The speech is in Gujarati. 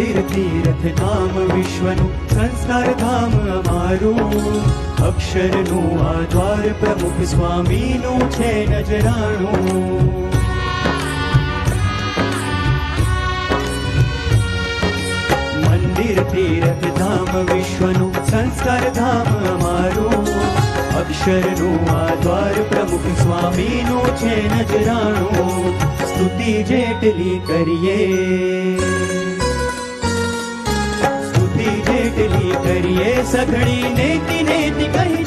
મંદિર તીર્થ ધામ વિશ્વનું સંસ્કાર ધામ અમારું. અક્ષરનું આ દ્વાર પ્રમુખ સ્વામીનું છે નજરાણું. મંદિર તીર્થ ધામ વિશ્વનું સંસ્કાર ધામ અમારું. અક્ષરનું આ દ્વાર પ્રમુખ સ્વામીનું છે નજરાણું. સ્તુતિ જેટલી કરીએ. કરીએ સઘળી નેતી નેતી કહીએ